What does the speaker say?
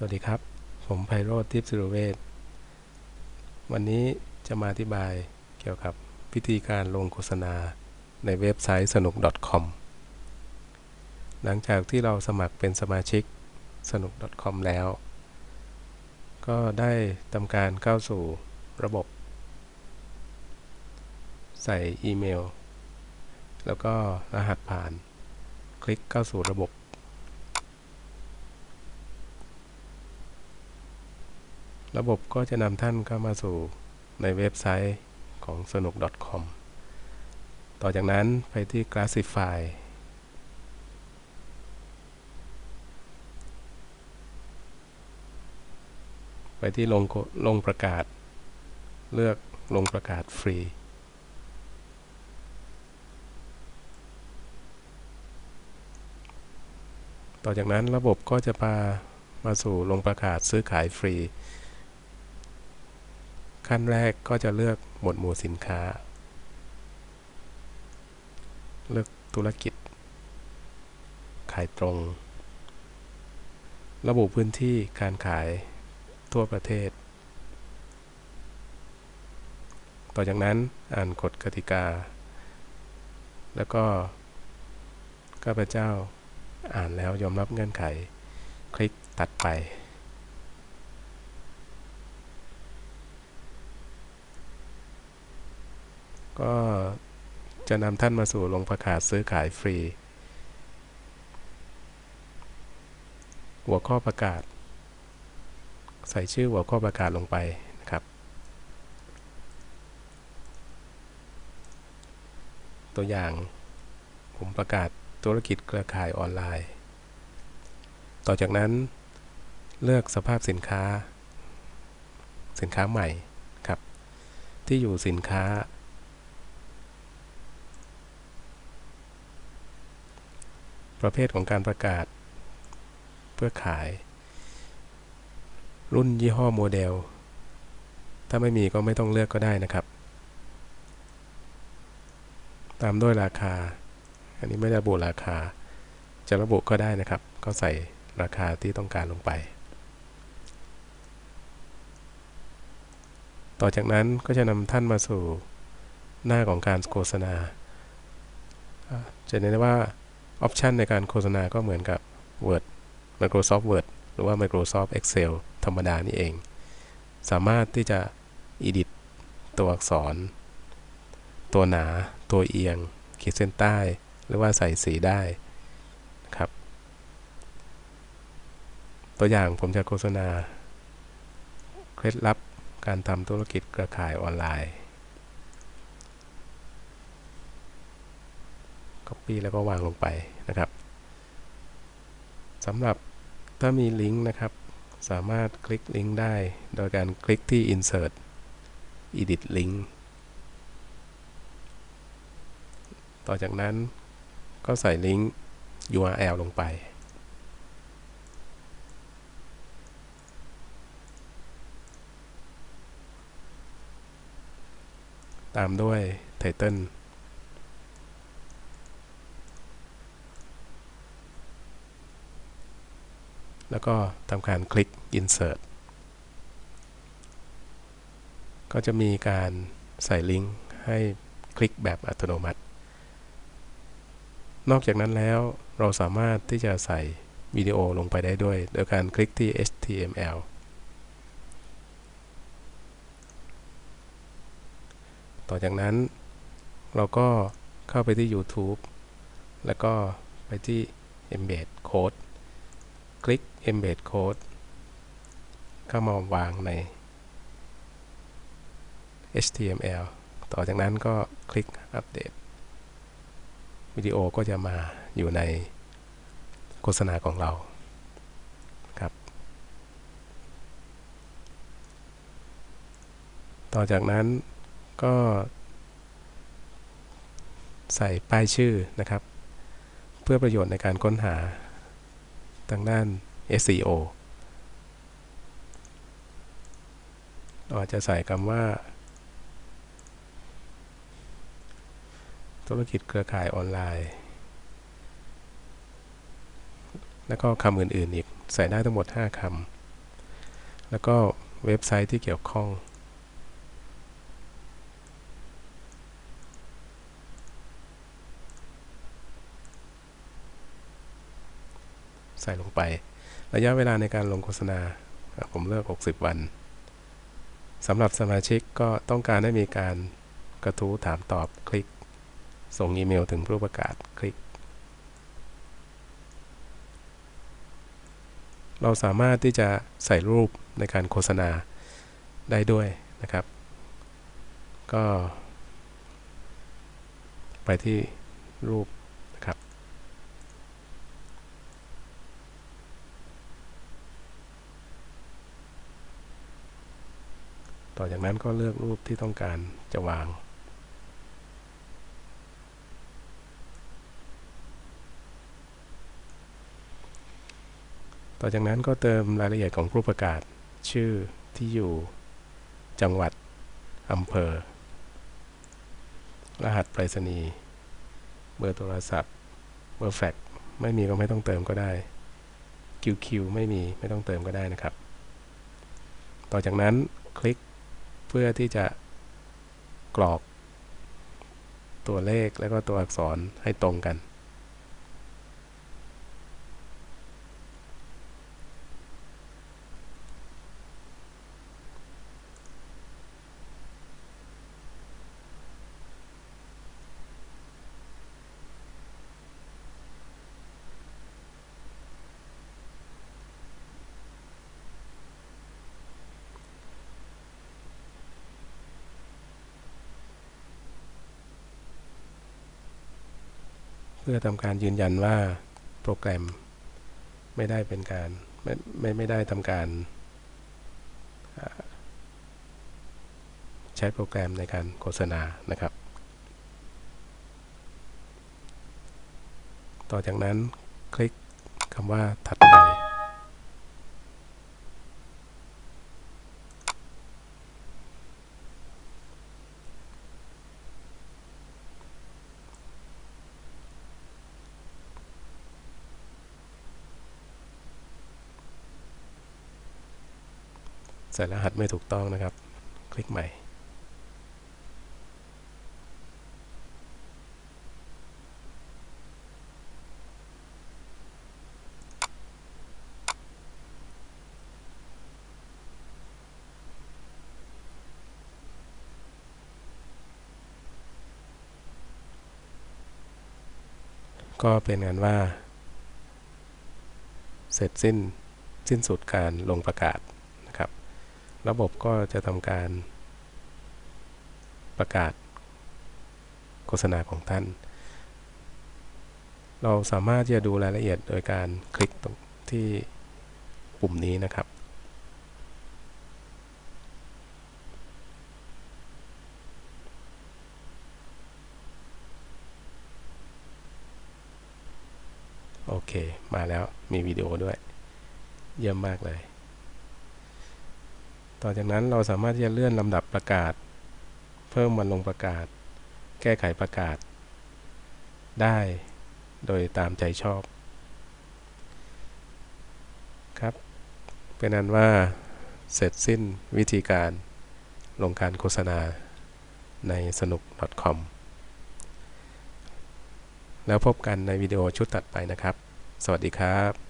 สวัสดีครับ ผมไพโรธทิพย์สิรุเวศวันนี้จะมาอธิบายเกี่ยวกับวิธีการลงโฆษณาในเว็บไซต์สนุก .com หลังจากที่เราสมัครเป็นสมาชิกสนุก .com แล้ว ก็ได้ทำการเข้าสู่ระบบ ใส่อีเมล แล้วก็รหัสผ่าน คลิกเข้าสู่ระบบ ระบบก็จะนำท่านเข้ามาสู่ในเว็บไซต์ของสนุก .com ต่อจากนั้นไปที่ Classify ไปที่ลงลงประกาศ เลือกลงประกาศฟรี ต่อจากนั้นระบบก็จะพามาสู่ลงประกาศซื้อขายฟรี ขั้นแรกก็จะเลือกหมวดหมู่สินค้า เลือกธุรกิจ ขายตรง ระบุพื้นที่การขายทั่วประเทศ ต่อจากนั้นอ่านกฎกติกา แล้วก็ข้าพเจ้าอ่านแล้วยอมรับเงื่อนไข คลิกตัดไป ก็จะนำท่านมาสู่ลงประกาศซื้อขายฟรี หัวข้อประกาศ ใส่ชื่อหัวข้อประกาศลงไปนะครับ ตัวอย่างผมประกาศธุรกิจเครือข่ายออนไลน์ ต่อจากนั้นเลือกสภาพสินค้า สินค้าใหม่ครับ ที่อยู่สินค้า ประเภทของการประกาศ เพื่อขาย รุ่นยี่ห้อโมเดล ถ้าไม่มีก็ไม่ต้องเลือกก็ได้นะครับ ตามด้วยราคา อันนี้ไม่ระบุราคา จะระบุก็ได้นะครับ ก็ใส่ราคาที่ต้องการลงไป ต่อจากนั้นก็จะนำท่านมาสู่หน้าของการโฆษณาจะเห็นว่า ออปชันในการโฆษณาก็เหมือนกับ Word Microsoft Word หรือว่า Microsoft Excel ธรรมดานี่เอง สามารถที่จะ edit ตัวอักษร ตัวหนา ตัวเอียง ขีดเส้นใต้ หรือว่าใส่สีได้ครับ ตัวอย่างผมจะโฆษณา เคล็ดลับการทำธุรกิจเครือข่ายออนไลน์ Copy แล้วก็วางลงไปนะครับสำหรับถ้ามีลิงก์นะครับ สามารถคลิกลิงก์ได้ โดยการคลิกที่ insert edit link ต่อจากนั้นก็ใส่ลิงก์ URL ลงไป ตามด้วย Title แล้วก็ทำการคลิก insert ก็จะมีการใส่ลิงก์ให้คลิกแบบอัตโนมัติ นอกจากนั้นแล้วเราสามารถที่จะใส่วิดีโอลงไปได้ด้วย โดยการคลิกที่ HTML ต่อจากนั้นเราก็เข้าไปที่ YouTube แล้วก็ไปที่ Embed Code คลิก embed code เข้ามาวางใน HTML ต่อจากนั้นก็คลิกอัปเดตวิดีโอก็จะมาอยู่ในโฆษณาของเราครับ ต่อจากนั้นก็ ใส่ป้ายชื่อนะครับ เพื่อประโยชน์ในการค้นหา ทางด้าน SEO เราอาจจะใส่คำว่า ธุรกิจเครือข่ายออนไลน์ แล้วก็คำอื่นๆอีก ใส่ได้ทั้งหมด 5คำแล้วก็เว็บไซต์ที่เกี่ยวข้อง ส่ลงไป ระยะเวลาในการลงโฆษณา ผมเลือก 60 วันสำหรับสมาชิกก็ต้องการให้มีการกระทู้ถามตอบคลิก ส่งอีเมลถึงผู้ประกาศคลิก เราสามารถที่จะใส่รูปในการโฆษณาได้ด้วยนะครับ ก็ ไปที่รูปนะครับ ต่อ จากนั้นก็เลือกรูปที่ต้องการจะวาง ต่อจากนั้นก็เติมรายละเอียดของผู้ประกาศ ชื่อที่อยู่ จังหวัดอำเภอ รหัสไปรษณีย์เบอร์โทรศัพท์ เบอร์แฟกซ์ไม่มีก็ไม่ต้องเติมก็ได้ QQ ไม่มีไม่ต้องเติมก็ได้นะครับ ต่อจากนั้นคลิก เพื่อที่จะกรอกตัวเลขแล้วก็ตัวอักษรให้ตรงกัน พื่อทำการยืนยันว่าโปรแกรมไม่ได้เป็นการไม่ไม่ไม่ได้ทำการใช้โปรแกรมในการโฆษณานะครับ ต่อจากนั้นคลิกคำว่าถัดไป ใส่รหัสไม่ถูกต้องนะครับ คลิกใหม่ ก็เป็นงานว่า เสร็จสิ้นสิ้นสุดการลงประกาศ ระบบก็จะทำการประกาศโฆษณาของท่าน เราสามารถที่จะดูรายละเอียดโดยการคลิกตรงที่ปุ่มนี้นะครับ โอเค มาแล้วมีวิดีโอด้วย เยี่ยมมากเลย ต่อจากนั้นเราสามารถที่จะเลื่อนลำดับประกาศ เพิ่มวันลงประกาศ แก้ไขประกาศ ได้โดยตามใจชอบ ครับ เป็นนั้นว่าเสร็จสิ้นวิธีการลงการโฆษณาในสนุก .com แล้วพบกันในวิดีโอชุดตัดไปนะครับ สวัสดีครับ